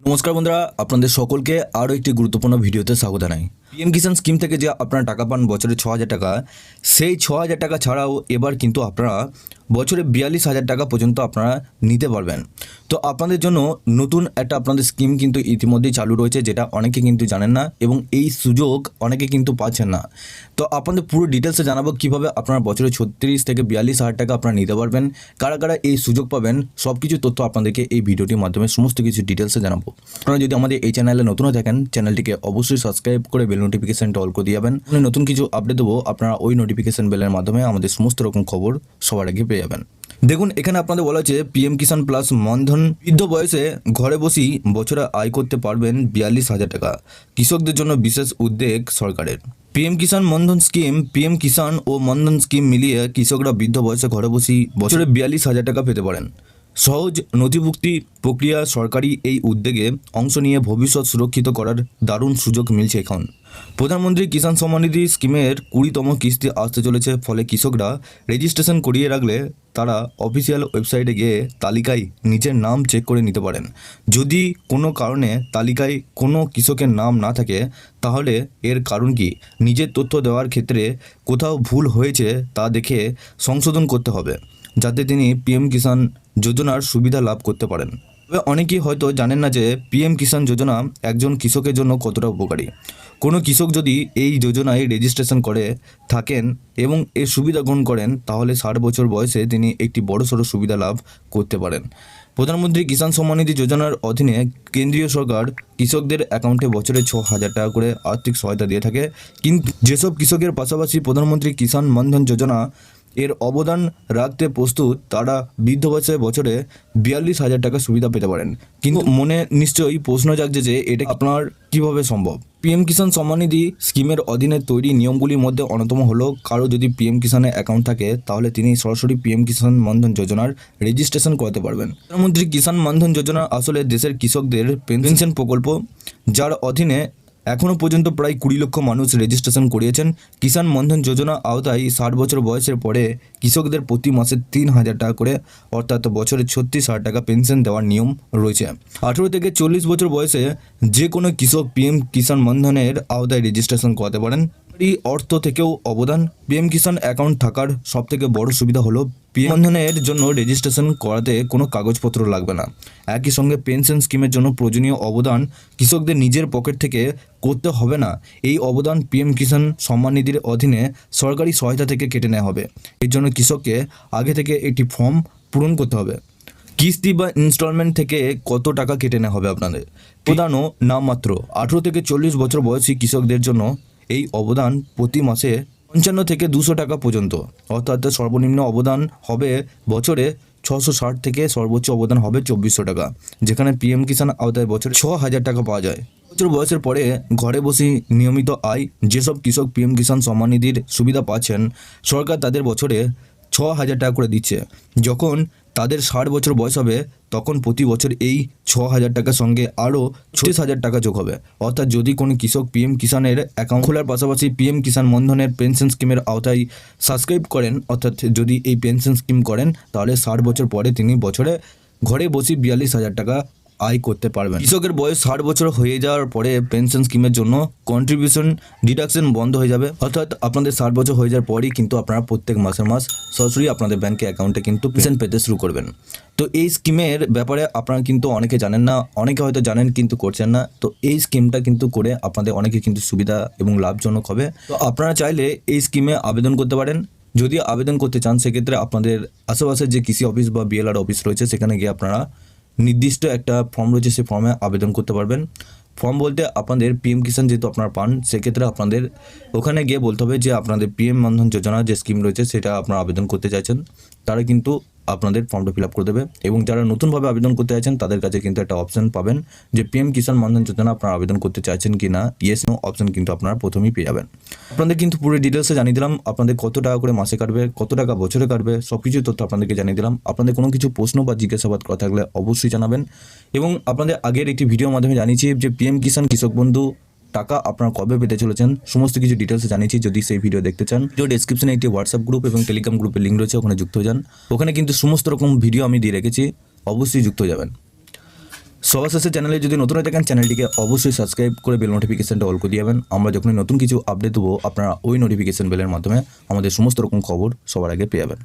নমস্কার বন্ধুরা আপনাদের সকলকে আরও একটি গুরুত্বপূর্ণ ভিডিওতে স্বাগত জানাই। পিএম কিষাণ স্কিম থেকে যে আপনারা টাকা পান বছরে ছ হাজার টাকা, সেই ছ হাজার টাকা ছাড়াও এবার কিন্তু আপনারা বছরে বিয়াল্লিশ হাজার টাকা পর্যন্ত আপনারা নিতে পারবেন। তো আপনাদের জন্য নতুন একটা আপনাদের স্কিম কিন্তু ইতিমধ্যেই চালু রয়েছে, যেটা অনেকে কিন্তু জানেন না এবং এই সুযোগ অনেকে কিন্তু পাচ্ছেন না। তো আপনাদের পুরো ডিটেলসে জানাব কীভাবে আপনারা বছরে ছত্রিশ থেকে বিয়াল্লিশ হাজার টাকা আপনারা নিতে পারবেন, কারা কারা এই সুযোগ পাবেন সব কিছু তথ্য আপনাদেরকে এই ভিডিওটির মাধ্যমে সমস্ত কিছু ডিটেলসে জানাব। আপনারা যদি আমাদের এই চ্যানেলে নতুন থাকেন চ্যানেলটিকে অবশ্যই সাবস্ক্রাইব করে বেল নোটিফিকেশনটা অল করে দিয়ে যাবেন। নতুন কিছু আপডেট দেবো, আপনারা ওই নোটিফিকেশন বেলের মাধ্যমে আমাদের সমস্ত রকম খবর সবার আগে পেয়ে যাবেন। দেখুন, এখানে আপনাদের বলা হচ্ছে পিএম কিষাণ প্লাস মনধন বৃদ্ধ বয়সে ঘরে বসেই বছরে আয় করতে পারবেন বিয়াল্লিশ হাজার টাকা। কৃষকদের জন্য বিশেষ উদ্যোগ সরকারের। PM Kisan Maandhan scheme PM Kisan ও মনধন স্কিম মিলিয়ে কৃষকরা বৃদ্ধ বয়সে ঘরে বসেই বছরে বিয়াল্লিশ হাজার টাকা পেতে পারেন। সহজ নথিভুক্তি প্রক্রিয়া সরকারি এই উদ্যোগে অংশ নিয়ে ভবিষ্যৎ সুরক্ষিত করার দারুণ সুযোগ মিলছে এখন। প্রধানমন্ত্রী কিষাণ সম্মান নিধি স্কিমের কুড়িতম কিস্তি আসতে চলেছে, ফলে কৃষকরা রেজিস্ট্রেশন করিয়ে রাখলে তারা অফিসিয়াল ওয়েবসাইটে গিয়ে তালিকায় নিজের নাম চেক করে নিতে পারেন। যদি কোনো কারণে তালিকায় কোনো কৃষকের নাম না থাকে, তাহলে এর কারণ কি? নিজের তথ্য দেওয়ার ক্ষেত্রে কোথাও ভুল হয়েছে তা দেখে সংশোধন করতে হবে, যাতে তিনি পিএম কিষাণ যোজনার সুবিধা লাভ করতে পারেন। তবে অনেকেই হয়তো জানেন না যে পিএম কিষাণ যোজনা একজন কৃষকের জন্য কতটা উপকারী। কোনো কৃষক যদি এই যোজনায় রেজিস্ট্রেশন করে থাকেন এবং এর সুবিধা গ্রহণ করেন, তাহলে ষাট বছর বয়সে তিনি একটি বড়সড় সুবিধা লাভ করতে পারেন। প্রধানমন্ত্রী কিষাণ সম্মান নিধি যোজনার অধীনে কেন্দ্রীয় সরকার কৃষকদের অ্যাকাউন্টে বছরে ছ হাজার টাকা করে আর্থিক সহায়তা দিয়ে থাকে। কিন্তু যেসব কৃষকের পাশাপাশি প্রধানমন্ত্রী কিষাণ মানধন যোজনা এর অবদান রাখতে প্রস্তুত তারা বৃদ্ধ বয়সে বছরে বিয়াল্লিশ হাজার টাকা সুবিধা পেতে পারেন। কিন্তু মনে নিশ্চয়ই প্রশ্ন জাগছে যে এটা আপনার কীভাবে সম্ভব? পিএম কিষাণ সম্মান নিধি স্কিমের অধীনে তৈরি নিয়মগুলির মধ্যে অন্যতম হলো কারও যদি পিএম কিষাণে অ্যাকাউন্ট থাকে তাহলে তিনি সরাসরি পিএম কিষাণ মানধন যোজনার রেজিস্ট্রেশন করাতে পারবেন। প্রধানমন্ত্রী কিষাণ মানধন যোজনা আসলে দেশের কৃষকদের পেনশন প্রকল্প যার অধীনে এখনও পর্যন্ত প্রায় কুড়ি লক্ষ মানুষ রেজিস্ট্রেশন করিয়েছেন। কিষাণ মন্ধন যোজনা আওতায় ষাট বছর বয়সের পরে কৃষকদের প্রতি মাসে তিন হাজার টাকা করে, অর্থাৎ বছরে ছত্রিশ হাজার টাকা পেনশন দেওয়ার নিয়ম রয়েছে। আঠেরো থেকে চল্লিশ বছর বয়সে যে কোনো কৃষক পিএম কিষাণ মন্ধনের আওতায় রেজিস্ট্রেশন করাতে পারেন। এই অর্থ থেকেও অবদান। পিএম কিষাণ অ্যাকাউন্ট থাকার সবথেকে বড় সুবিধা হলো পিএম জন্য রেজিস্ট্রেশন করাতে কোনো কাগজপত্র লাগবে না। একই সঙ্গে পেনশন স্কিমের জন্য প্রয়োজনীয় অবদান কৃষকদের নিজের পকেট থেকে করতে হবে না। এই অবদান পিএম কিষাণ সম্মান নিধির অধীনে সরকারি সহায়তা থেকে কেটে নেওয়া হবে। এর জন্য কৃষককে আগে থেকে একটি ফর্ম পূরণ করতে হবে। কিস্তি বা ইনস্টলমেন্ট থেকে কত টাকা কেটে নেওয়া হবে আপনাদের? প্রদানও নামমাত্র। আঠেরো থেকে চল্লিশ বছর বয়সী কৃষকদের জন্য এই অবদান প্রতি মাসে পঞ্চান্ন থেকে দুশো টাকা পর্যন্ত। অর্থাৎ সর্বনিম্ন অবদান হবে বছরে ছশো ষাট থেকে সর্বোচ্চ অবদান হবে চব্বিশশো টাকা, যেখানে পিএম কিষাণ আওতায় বছরে ছ হাজার টাকা পাওয়া যায়। বছর বয়সের পরে ঘরে বসেই নিয়মিত আয় যেসব কৃষক পিএম কিষাণ সম্মান নিধির সুবিধা পাচ্ছেন, সরকার তাদের বছরে ছ হাজার টাকা করে দিচ্ছে। যখন তাদের ষাট বছর বয়স হবে, তখন প্রতি বছর এই ছ হাজার টাকার সঙ্গে আরও ছত্রিশ হাজার টাকা যোগ হবে। অর্থাৎ যদি কোনো কৃষক পিএম কিষাণের অ্যাকাউন্ট খোলার পাশাপাশি পিএম কিষাণ মনধনের পেনশন স্কিমের আওতায় সাবস্ক্রাইব করেন, অর্থাৎ যদি এই পেনশন স্কিম করেন, তাহলে ষাট বছর পরে তিনি বছরে ঘরে বসে বিয়াল্লিশ হাজার টাকা আয় করতে পারবেন কৃষকের বয়স ষাট বছর হয়ে যাওয়ার পরে পেনশন স্কিমের জন্য কন্ট্রিবিউশন ডিডাকশন বন্ধ হয়ে যাবে। অর্থাৎ আপনাদের ষাট বছর হয়ে যাওয়ার পরেই কিন্তু আপনারা প্রত্যেক মাসের মাস সরাসরি আপনাদের ব্যাংকে অ্যাকাউন্টে কিন্তু পেনশন পেতে শুরু করবেন। তো এই স্কিমের ব্যাপারে আপনারা কিন্তু অনেকে জানেন না, অনেকে হয়তো জানেন কিন্তু করছেন না। তো এই স্কিমটা কিন্তু করে আপনাদের অনেকে কিন্তু সুবিধা এবং লাভজনক হবে। তো আপনারা চাইলে এই স্কিমে আবেদন করতে পারেন। যদি আবেদন করতে চান, সেক্ষেত্রে আপনাদের আশেপাশে যে কৃষি অফিস বা বিএলআর অফিস রয়েছে, সেখানে গিয়ে আপনারা নির্দিষ্ট একটা ফর্ম রয়েছে, সেই ফর্মে আবেদন করতে পারবেন। ফর্ম বলতে আপনাদের পি এম কিষাণ যেহেতু আপনারা পান, সেক্ষেত্রে আপনাদের ওখানে গিয়ে বলতে হবে যে আপনাদের পি এম মানধন যোজনা যে স্কিম রয়েছে, সেটা আপনারা আবেদন করতে চাইছেন। তারা কিন্তু আপনাদের ফর্মটা ফিল আপ করে দেবে এবং যারা নতুনভাবে আবেদন করতে চাইছেন, তাদের কাছে কিন্তু একটা অপশন পাবেন যে পিএম কিষাণ মনধন যোজনা আপনারা আবেদন করতে চাইছেন কি না ইয়েস নো অপশন কিন্তু আপনারা প্রথমেই পেয়ে যাবেন। আপনাদের কিন্তু পুরো ডিটেলসে জানিয়ে দিলাম, আপনাদের কত টাকা করে মাসে কাটবে, কত টাকা বছরে কাটবে সব কিছু তথ্য আপনাদেরকে জানিয়ে দিলাম। আপনাদের কোনো কিছু প্রশ্ন বা জিজ্ঞাসাবাদ করা থাকলে অবশ্যই জানাবেন। এবং আপনাদের আগের একটি ভিডিওর মাধ্যমে জানিয়েছি যে পিএম কিষাণ কৃষক বন্ধু টাকা আপনারা কবে পেতে চলেছেন, সমস্ত কিছু ডিটেলসে জানিয়েছি, যদি সেই ভিডিও দেখতে চান। ভিডিও ডেসক্রিপশনে একটি হোয়াটসঅ্যাপ গ্রুপ এবং টেলিগ্রাম গ্রুপের লিঙ্ক রয়েছে, ওখানে যুক্ত যান। ওখানে কিন্তু সমস্ত রকম ভিডিও আমি দিয়ে রেখেছি, অবশ্যই যুক্ত যাবেন। সবার শেষে চ্যানেলে যদি নতুন হয়ে থাকেন চ্যানেলটিকে অবশ্যই সাবস্ক্রাইব করে বেল নোটিফিকেশনটা অল করে দিবেন আমরা যখনই নতুন কিছু আপডেট দেবো, আপনারা ওই নোটিফিকেশন বেলের মাধ্যমে আমাদের সমস্ত রকম খবর সবার আগে পেয়ে যাবেন।